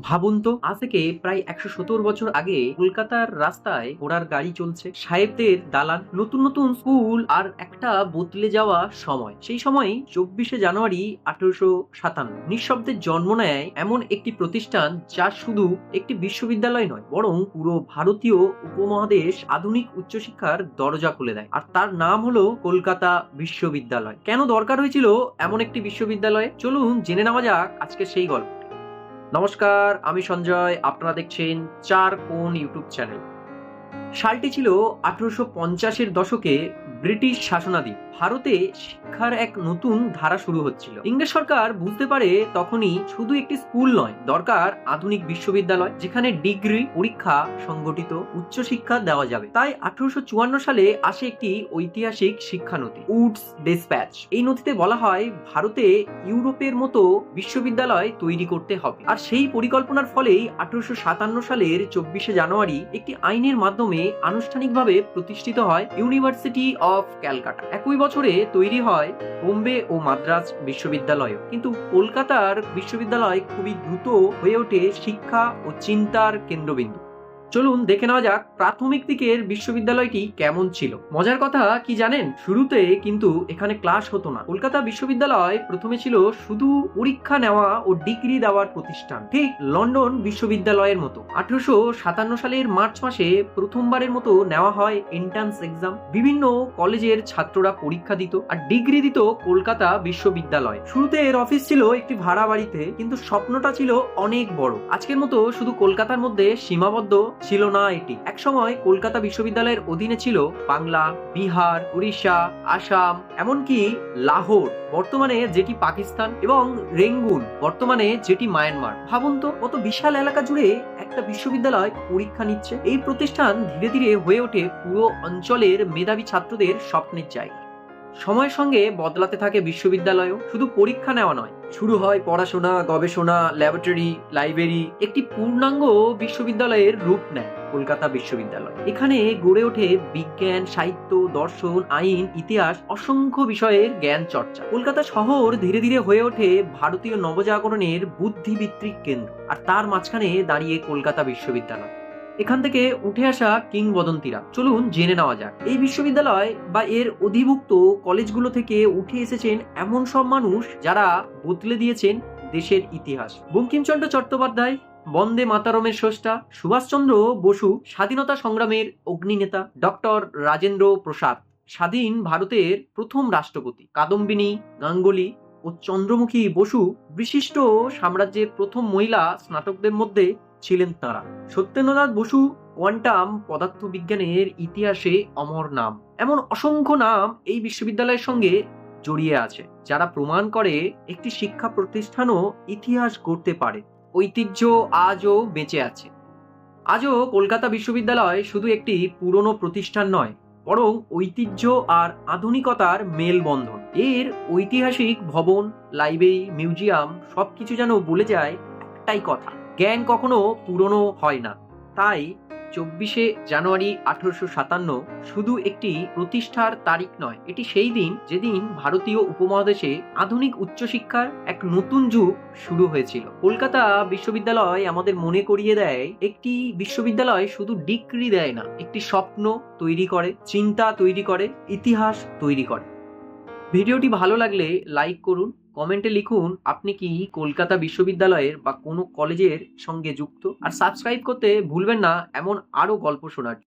ভাবুন তো, আজ থেকে প্রায় একশো সত্তর বছর আগে কলকাতার রাস্তায় ঘোড়ার গাড়ি চলছে। সাহেবদের দালান, নতুন নতুন স্কুল আর একটা বদলে যাওয়া সময়। সেই সময় চব্বিশে জানুয়ারি আঠারোশো সাতান্ন। নিঃশব্দে জন্ম নেয় এমন একটি প্রতিষ্ঠান যা শুধু একটি বিশ্ববিদ্যালয় নয়, বরং পুরো ভারতীয় উপমহাদেশ আধুনিক উচ্চশিক্ষার দরজা খুলে দেয়। আর তার নাম হলো কলকাতা বিশ্ববিদ্যালয়। কেন দরকার হয়েছিল এমন একটি বিশ্ববিদ্যালয়ে? চলুন জেনে নেওয়া যাক আজকে সেই গল্প। নমস্কার আমি সঞ্জয় আপনারা দেখছেন চার কোন ইউটিউব চ্যানেল। সালটি ছিল আঠারোশো পঞ্চাশের দশকে ব্রিটিশ শাসনাধীন। ভারতে শিক্ষার এক নতুন ধারা শুরু হচ্ছিল। ইংরেজ সরকার বুঝতে পারে তখনই শুধু একটি স্কুল নয়, দরকার আধুনিক বিশ্ববিদ্যালয়, যেখানে ডিগ্রি, পরীক্ষা সংগঠিত উচ্চশিক্ষা দেওয়া যাবে। তাই আঠারোশো চুয়ান্ন সালে আসে একটি ঐতিহাসিক শিক্ষানথি উডস ডেসপ্যাচ। এই নথিতে বলা হয়, ভারতে ইউরোপের মতো বিশ্ববিদ্যালয় তৈরি করতে হবে। আর সেই পরিকল্পনার ফলেই আঠারোশো সাতান্ন সালের চব্বিশে জানুয়ারি একটি আইনের মাধ্যমে আনুষ্ঠানিকভাবে প্রতিষ্ঠিত হয় ইউনিভার্সিটি অফ ক্যালকাটা একই বছরে তৈরি হয় বোম্বে ও মাদ্রাজ বিশ্ববিদ্যালয়। কিন্তু কলকাতার বিশ্ববিদ্যালয় খুবই দ্রুত হয়ে ওঠে শিক্ষা ও চিন্তার কেন্দ্রবিন্দু। চলুন দেখে নেওয়া যাক প্রাথমিক দিকের বিশ্ববিদ্যালয়টি কেমন ছিল। মজার কথা, কি জানেন? শুরুতে কিন্তু এখানে ক্লাস হতো না। কলকাতা বিশ্ববিদ্যালয় প্রথমে ছিল শুধু পরীক্ষা নেওয়া ও ডিগ্রি দেওয়ার প্রতিষ্ঠান। ঠিক লন্ডন বিশ্ববিদ্যালয়ের মতো। আঠারোশো সাতান্ন সালের মার্চ মাসে প্রথমবারের মতো নেওয়া হয় এন্ট্রান্স এক্সাম বিভিন্ন কলেজের ছাত্ররা পরীক্ষা দিত আর ডিগ্রি দিত কলকাতা বিশ্ববিদ্যালয়। শুরুতে এর অফিস ছিল একটি ভাড়া বাড়িতে, কিন্তু স্বপ্নটা ছিল অনেক বড়। আজকের মতো শুধু কলকাতার মধ্যে সীমাবদ্ধ ছিল না এটি। একসময় কলকাতা বিশ্ববিদ্যালয়ের অধীনে ছিল বাংলা, বিহার, উড়িষ্যা, আসাম, এমনকি লাহোর, বর্তমানে যেটি পাকিস্তান এবং রেঙ্গুন, বর্তমানে যেটি মায়ানমার। ভাবুন তো, কত বিশাল এলাকা জুড়ে একটা বিশ্ববিদ্যালয় পরীক্ষা নিচ্ছে। এই প্রতিষ্ঠান ধীরে ধীরে হয়ে ওঠে পুরো অঞ্চলের মেধাবী ছাত্রদের স্বপ্নের জায়গা। সময়ের সঙ্গে বদলাতে থাকে বিশ্ববিদ্যালয়ও। শুধু পরীক্ষা নেওয়া নয়, শুরু হয় পড়াশোনা, গবেষণা ল্যাবরেটরি লাইব্রেরি একটি পূর্ণাঙ্গ বিশ্ববিদ্যালয়ের রূপ নেয়, কলকাতা বিশ্ববিদ্যালয়। এখানে গড়ে ওঠে বিজ্ঞান, সাহিত্য, দর্শন, আইন, ইতিহাস অসংখ্য বিষয়ের জ্ঞান চর্চা। কলকাতা শহর ধীরে ধীরে হয়ে ওঠে ভারতীয় নবজাগরণের বুদ্ধিভিত্তিক কেন্দ্র, আর তার মাঝখানে দাঁড়িয়ে কলকাতা বিশ্ববিদ্যালয়। এখান থেকে উঠে আসা কিংবদন্তিরা। চলুন জেনে নেওয়া যাক। এই বিশ্ববিদ্যালয় বা এর অধিভুক্ত কলেজগুলো থেকে উঠে এসেছেন এমন সব মানুষ যারা বদলে দিয়েছেন দেশের ইতিহাস। বঙ্কিমচন্দ্র চট্টোপাধ্যায়, বন্দে মাতারমের স্রষ্টা, সুভাষচন্দ্র বসু, স্বাধীনতা সংগ্রামের অগ্নিনেতা, ডক্টর রাজেন্দ্র প্রসাদ, স্বাধীন ভারতের প্রথম রাষ্ট্রপতি, কাদম্বিনী, গাঙ্গুলি ও চন্দ্রমুখী বসু বিশিষ্ট সাম্রাজ্যের প্রথম মহিলা স্নাতকদের মধ্যে ছিলেন তাঁরা। সত্যেন্দ্রনাথ বসু কোয়ান্টাম পদার্থবিজ্ঞানের ইতিহাসে অমর নাম। এমন অসংখ্য নাম এই বিশ্ববিদ্যালয়ের সঙ্গে জড়িয়ে আছে, যারা প্রমাণ করে একটি শিক্ষা প্রতিষ্ঠানও ইতিহাস গড়তে পারে। ঐতিহ্য আজও বেঁচে আছে। আজও কলকাতা বিশ্ববিদ্যালয় শুধু একটি পুরনো প্রতিষ্ঠান নয়, বরং ঐতিহ্য আর আধুনিকতার মেলবন্ধন। এর ঐতিহাসিক ভবন, লাইব্রেরি, মিউজিয়াম সবকিছু যেন বলে যায় একটাই কথা। জ্ঞান কখনো পুরনো হয় না। তাই চব্বিশে জানুয়ারি আঠারোশো সাতান্ন শুধু একটি প্রতিষ্ঠার তারিখ নয়, এটি সেই দিন যেদিন ভারতীয় উপমহাদেশে আধুনিক উচ্চশিক্ষার এক নতুন যুগ শুরু হয়েছিল। কলকাতা বিশ্ববিদ্যালয় আমাদের মনে করিয়ে দেয়, একটি বিশ্ববিদ্যালয় শুধু ডিগ্রি দেয় না, একটি স্বপ্ন তৈরি করে, চিন্তা তৈরি করে, ইতিহাস তৈরি করে। ভিডিওটি ভালো লাগলে লাইক করুন কমেন্টে লিখুন, আপনি কি কলকাতা বিশ্ববিদ্যালয়ের বা কোনো কলেজের সঙ্গে যুক্ত? আর সাবস্ক্রাইব করতে ভুলবেন না, এমন আরও গল্প শোনার